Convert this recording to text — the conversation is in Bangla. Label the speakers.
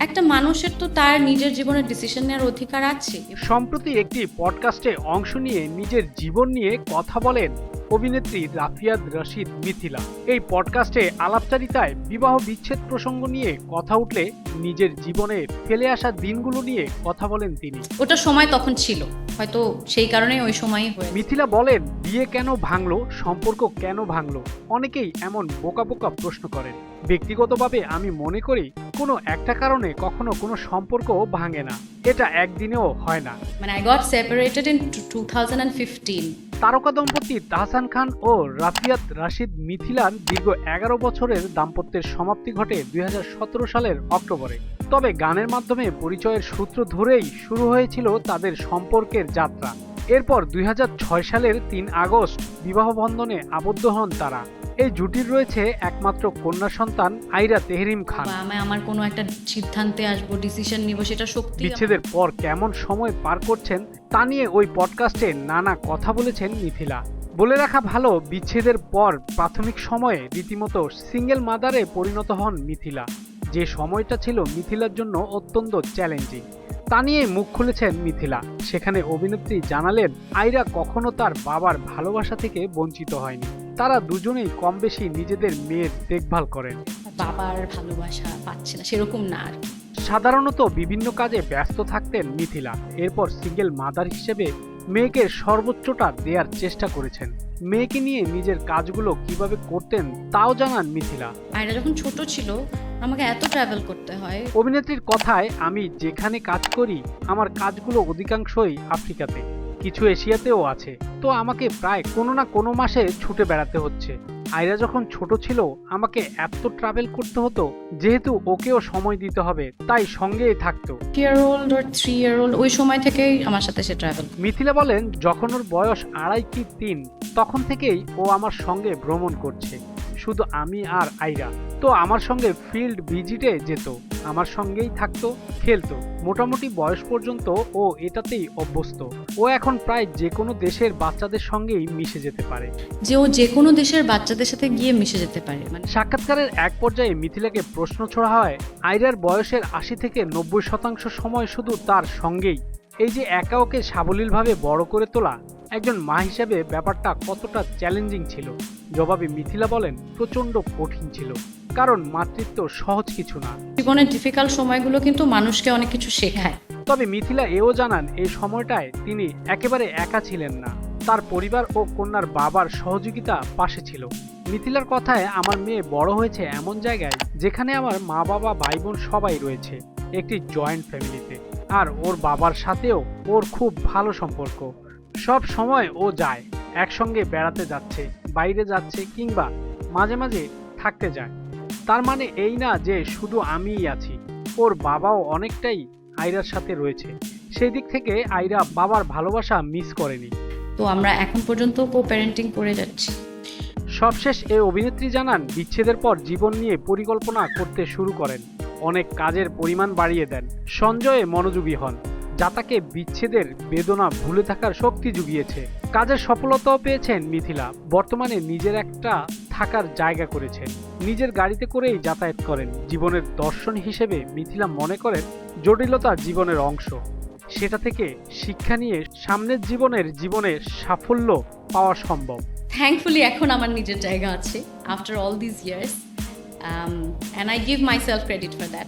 Speaker 1: একটা মানুষের তো তার নিজের জীবনের ডিসিশন নেওয়ার অধিকার আছে।
Speaker 2: সম্প্রতি একটি পডকাস্টে অংশ নিয়ে নিজের জীবন নিয়ে কথা বলেন অভিনেত্রী রাফিয়াদ রশিদ মিথিলা। এই পডকাস্টে আলাপচারিতায় বিবাহ বিচ্ছেদ প্রসঙ্গ নিয়ে কথা উঠলে নিজের জীবনে ফেলে আসা দিনগুলো নিয়ে কথা বলেন তিনি।
Speaker 1: ওটা সময় তখন ছিল হয়তো সেই কারণেই ওই সময়ই হয়ে
Speaker 2: মিথিলা বলেন বিয়ে কেন ভাঙলো? সম্পর্ক কেন ভাঙলো? অনেকেই এমন বোকা বোকা প্রশ্ন করেন। ব্যক্তিগতভাবে আমি মনে করি কোনো একটা কারণে কখনো কোনো সম্পর্ক ভাঙে না। এটা একদিনেও হয় না।
Speaker 1: মানে I got separated in two thousand and fifteen
Speaker 2: তারকা দম্পতি তাহসান খান ও রাফিয়াত রাশিদ মিথিলার দীর্ঘ এগারো বছরের দাম্পত্যের সমাপ্তি ঘটে দুই হাজার সতেরো সালের অক্টোবরে। তবে গানের মাধ্যমে পরিচয়ের সূত্র ধরেই শুরু হয়েছিল তাদের সম্পর্কের যাত্রা। এরপর দুই হাজার ছয় সালের তিন আগস্ট বিবাহ বন্ধনে আবদ্ধ হন তারা। এই জুটির রয়েছে একমাত্র কন্যা সন্তান আইরা তেহরিম খান।
Speaker 1: আমি আমার কোনো একটা সিদ্ধান্তে আসব ডিসিশন নিব সেটা সত্যি
Speaker 2: বিচ্ছেদের পর কেমন সময় পার করছেন তা নিয়ে ওই পডকাস্টে নানা কথা বলেছেন মিথিলা। বলে রাখা ভালো বিচ্ছেদের পর প্রাথমিক সময়ে রীতিমতো সিঙ্গেল মাদারে পরিণত হন মিথিলা। যে সময়টা ছিল মিথিলার জন্য অত্যন্ত চ্যালেঞ্জিং তা নিয়ে মুখ খুলেছেন মিথিলা। সেখানে অভিনেত্রী জানালেন আইরা কখনো তার বাবার ভালোবাসা থেকে বঞ্চিত হয়নি। তারা দুজনেই কম বেশি নিজেদের মেয়ের দেখভাল করেন।
Speaker 1: বাবার ভালোবাসা পাচ্ছে না সেরকম না আর কি।
Speaker 2: সাধারণত বিভিন্ন কাজে ব্যস্ত থাকতেন মিথিলা। এরপর সিঙ্গেল মাদার হিসেবে মেয়েকে সর্বোচ্চটা দেওয়ার চেষ্টা করেছেন। মেয়েকে নিয়ে নিজের কাজগুলো কীভাবে করতেন তাও জানান মিথিলা।
Speaker 1: আয়রা যখন ছোট ছিল আমাকে এত ট্রাভেল করতে হয়।
Speaker 2: অভিনেত্রীর কথায় আমি যেখানে কাজ করি আমার কাজগুলো অধিকাংশই আফ্রিকাতে। কিছু এশিয়াতেও আছে। তো আমাকে প্রায় কোনো না কোনো মাসে ছুটে বেড়াতে হচ্ছে। আয়রা যখন ছোট ছিল আমাকে এত ট্রাভেল করতে হতো যেহেতু ওকেও সময় দিতে হবে তাই সঙ্গেই থাকতো।
Speaker 1: Year old or three year old ওই সময় থেকেই আমার সাথে সে ট্রাভেল
Speaker 2: মিথিলা বলেন যখন ওর বয়স আড়াই কি তিন তখন থেকেই ও আমার সঙ্গে ভ্রমণ করছে। শুধু আমি আর আইরা। তো আমার সঙ্গে ফিল্ড ভিজিটে যেত আমার সঙ্গেই থাকতো খেলতো। মোটামুটি বয়স পর্যন্ত ও এটাতেই অভ্যস্ত। ও এখন প্রায় যে কোনো দেশের বাচ্চাদের সঙ্গেই মিশে যেতে পারে।
Speaker 1: যে ও যে কোনো দেশের বাচ্চাদের সাথে গিয়ে মিশে যেতে পারে মানে
Speaker 2: সাক্ষাৎকারের এক পর্যায়ে মিথিলাকে প্রশ্ন ছোড়া হয় আইরার বয়সের আশি থেকে নব্বই শতাংশ সময় শুধু তার সঙ্গেই। এই যে একা ওকে সাবলীলভাবে বড় করে তোলা একজন মা হিসেবে ব্যাপারটা কতটা চ্যালেঞ্জিং ছিল। জবাবে মিথিলা বলেন প্রচণ্ড কঠিন ছিল। কারণ মাতৃত্ব সহজ কিছু না।
Speaker 1: জীবনের ডিফিকাল্ট সময়গুলো কিন্তু মানুষকে অনেক কিছু শেখায়।
Speaker 2: তবে মিথিলা এও জানান এই সময়টায় তিনি একেবারে একা ছিলেন না। তার পরিবার ও কন্যার বাবার সহযোগিতা পাশে ছিল। মিথিলার কথায় আমার মেয়ে বড় হয়েছে এমন জায়গায় যেখানে আমার মা বাবা ভাই বোন সবাই রয়েছে। একটি জয়েন্ট ফ্যামিলিতে আর ওর বাবার সাথেও ওর খুব ভালো সম্পর্ক। সব সময় ও যায় একসঙ্গে বেড়াতে যাচ্ছে বাইরে যাচ্ছে কিংবা মাঝে মাঝে থাকতে যায়। তার মানে এই না যে শুধু আমিই আছি ওর বাবাও অনেকটাই আয়রার সাথে রয়েছে। সেই দিক থেকে আয়রা বাবার ভালোবাসা মিস করেনি।
Speaker 1: তো আমরা এখন পর্যন্ত কো প্যারেন্টিং করে যাচ্ছি।
Speaker 2: সবশেষ এই অভিনেত্রী জানান বিচ্ছেদের পর জীবন নিয়ে পরিকল্পনা করতে শুরু করেন। অনেক কাজের পরিমাণ বাড়িয়ে দেন। সঞ্জয়ে মনোযোগী হন, যা তাকে বিচ্ছেদের বেদনা ভুলে থাকার শক্তি জুগিয়েছে। কাজের সফলতাও পেয়েছেন মিথিলা, বর্তমানে নিজের একটা থাকার জায়গা করেছেন। নিজের গাড়িতে করেই যাতায়াত করেন। জীবনের দর্শন হিসেবে মিথিলা মনে করেন জটিলতা জীবনের অংশ। সেটা থেকে শিক্ষা নিয়ে সামনের জীবনের জীবনে সাফল্য পাওয়া সম্ভব।
Speaker 1: থ্যাঙ্কফুলি এখন আমার নিজের জায়গা আছে। After all this years Um, and I give myself credit for that.